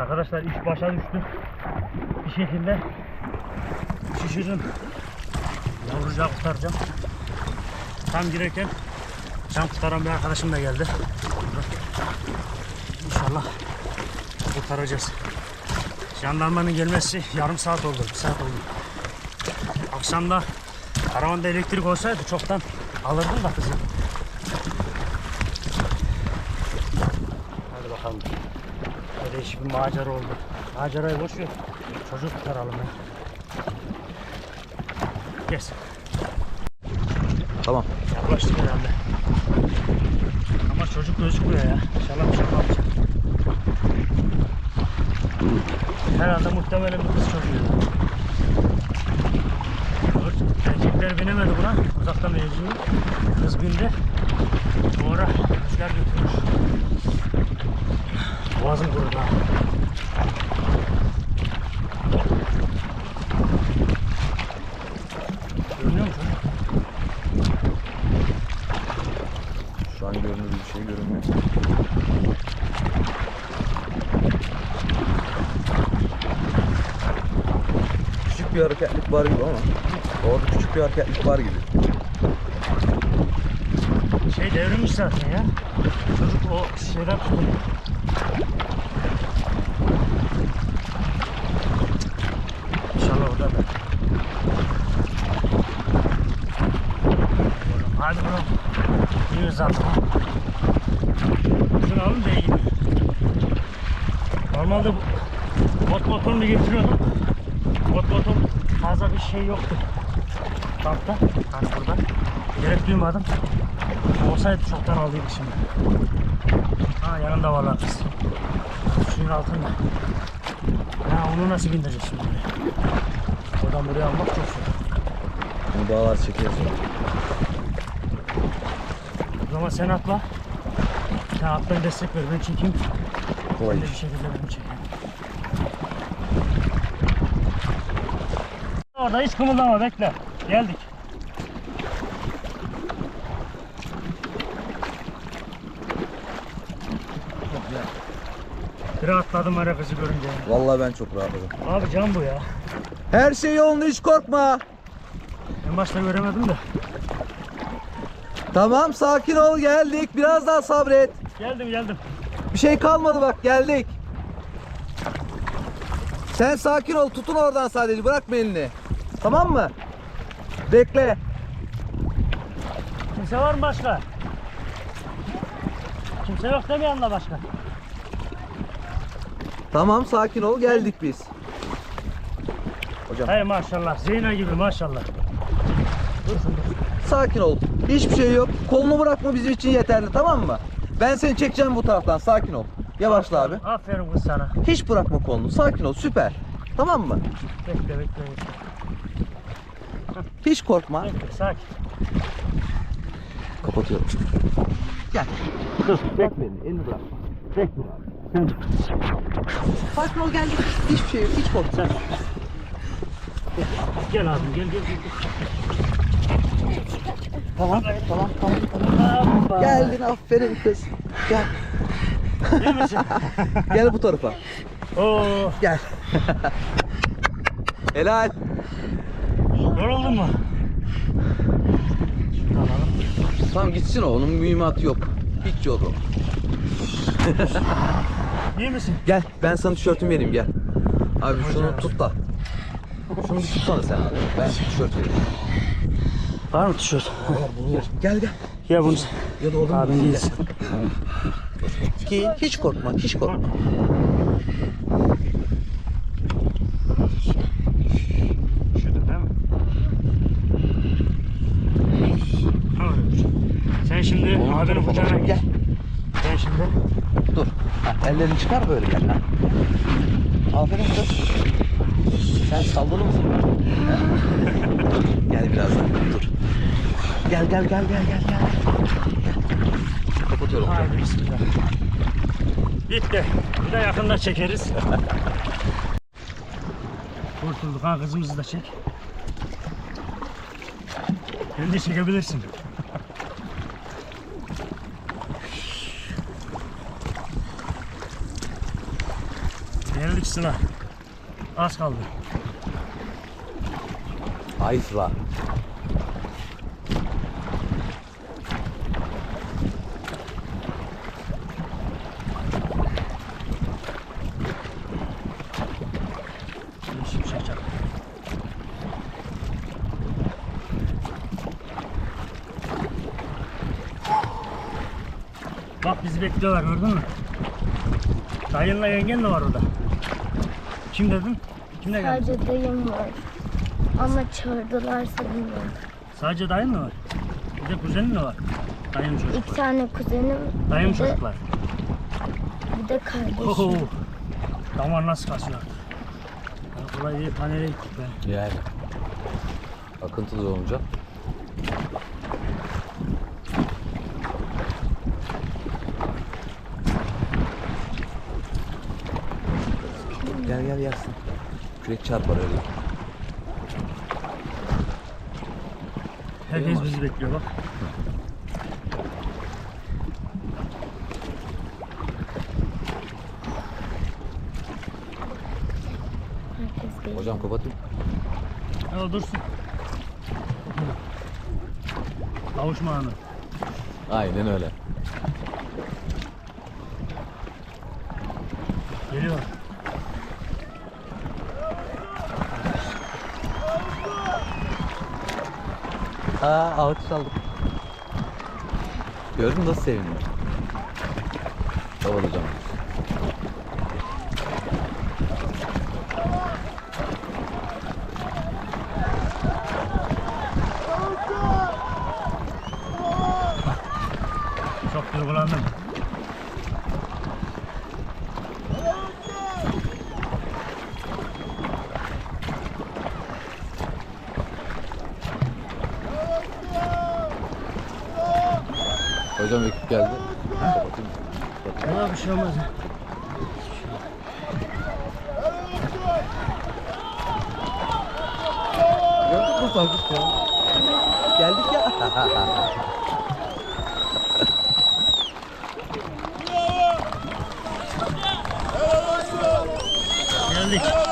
Arkadaşlar iş başa düştü. Bir şekilde şişirdim. Yavrucağı kurtaracağım. Tam girerken can kurtaran bir arkadaşım da geldi. İnşallah kurtaracağız. Jandarmanın gelmesi yarım saat oldu, bir saat oldu. Akşamda karavanda elektrik olsaydı çoktan alırdım da kızı. Hadi bakalım. Değişik bir macera oldu. Macerayı boş ver. Çocuk kurtaralım ya. Yes. Tamam. Yaklaştık herhalde. Ama çocuk gözükmüyor ya. İnşallah bir şey kalmayacak. Herhalde muhtemelen bir kız çocuğu. Erkekler binemedi buna. Uzaktan mevzuyu. Kız bindi. Sonra rüzgar götürmüş. Boğazım kurudu ha. Görünüyor mu çocuk? Şu an görünür bir şey görünmüyor. Küçük bir hareketlik var gibi ama. Orada küçük bir hareketlik var gibi. Şey devrilmiş zaten ya. Çocuk o şeyden tutuyor. İnşallah orada da. Oğlum, Hadi bro. Yürü zaten. Şunu alın da iyi gidiyor. Normalde bot motorunu getiriyordum. Bot motor fazla bir şey yoktu. Kampta. Hani burada. Gerek duymadım. Olsaydı çoktan aldıydık şimdi. Ha yanında varlar kız. Suyun altında. Ha onu nasıl bindireceğiz şimdi? Oradan buraya almak çok zor. Bunu dağlar çekeriz. O zaman sen atla. Sen atlayın destek ver. Ben çekeyim. Kolay Ben bir şekilde bunu çekeyim. Orada hiç kımıldama bekle. Geldik. Bir atladım ara kızı görünce. Vallahi ben çok rahatladım. Abi can bu ya. Her şey yolunda hiç korkma. En başta göremedim de. Tamam sakin ol geldik. Biraz daha sabret. Geldim geldim. Bir şey kalmadı bak geldik. Sen sakin ol tutun oradan sadece bırakma elini. Tamam mı? Bekle. Kimse var mı başka? Kimse yok değil mi yanında başka? Tamam sakin ol geldik biz. Hocam Hey maşallah. Zeyna gibi maşallah. Dursun dur. sakin ol. Hiçbir şey yok. Kolunu bırakma bizim için yeterli tamam mı? Ben seni çekeceğim bu taraftan sakin ol. Yavaşla abi. Aferin kız sana. Hiç bırakma kolunu. Sakin ol. Süper. Tamam mı? Bekle bekle bekle. Hiç korkma. Bekle sakin. Kapatıyorum. Gel. Bekle elini. Bırak. bekle. Sakin ol geldik. Hiçbir şey yok. Hiç korkma. Gel abim gel gel gel. Tamam. Tamam. Tamam. tamam. Geldin aferin kız. Gel. Gel bu tarafa. Oo, Gel. Helal. yoruldun mu? Tamam. Gitsin o. Onun mühimmatı yok. Hiç yok o. İyi misin? Gel ben sana tişörtümü vereyim gel. Abi şunu tut da. Şunu bir tutsana sen abi. Ben tişört vereyim. Var mı tişört? Gel gel. Ya bunu Ya da oradan abin değilsin. Giy. Hiç korkma. Hiç korkma. Şurada değil mi? Sen şimdi abinin kucağına gel. Gel. Ben şimdi Dur. Ha, ellerini çıkar böyle gel. Aferin kız. Sen sallalı mısın? Gel biraz daha. Dur. Gel gel gel gel gel gel. Kapatıyorum. Haydi bismillah. Bitti. Bir de yakında çekeriz. Kurtulduk ha kızımızı da çek. Beni de çekebilirsin. Geldik Sıla. Az kaldı. Ay Sıla. Şimdi şimşek çak. Bak bizi bekliyorlar gördün mü? Dayınla yengen de var orada. Kim dedin? Kimle geldin? Sadece dayım var. Ama çağırdılarsa bilmiyorum. Sadece dayın mı var? Bir de kuzenin mi var? Dayın İki çocuklar. tane kuzenim, Dayım bir de, çocuklar. bir de kardeşim. Oho. Damar nasıl kasıyor? Ya kolay değil panele gittik be. Yani. Akıntılı olunca. Gel gel yaksın. Kürek çarpar öyle. Herkes bizi bekliyor bak. Hocam kapatın. Ya dursun. Kavuşma anı. Aynen öyle. Geliyor. Aa alkış aldık. Gördün mü nasıl sevindim? Babalı hocam. Çok duygulandım. Hocam ekip geldi. Kapatayım. Valla bir şey olmaz. ya. Gördün mü sanki ya? Geldik ya. Geldik.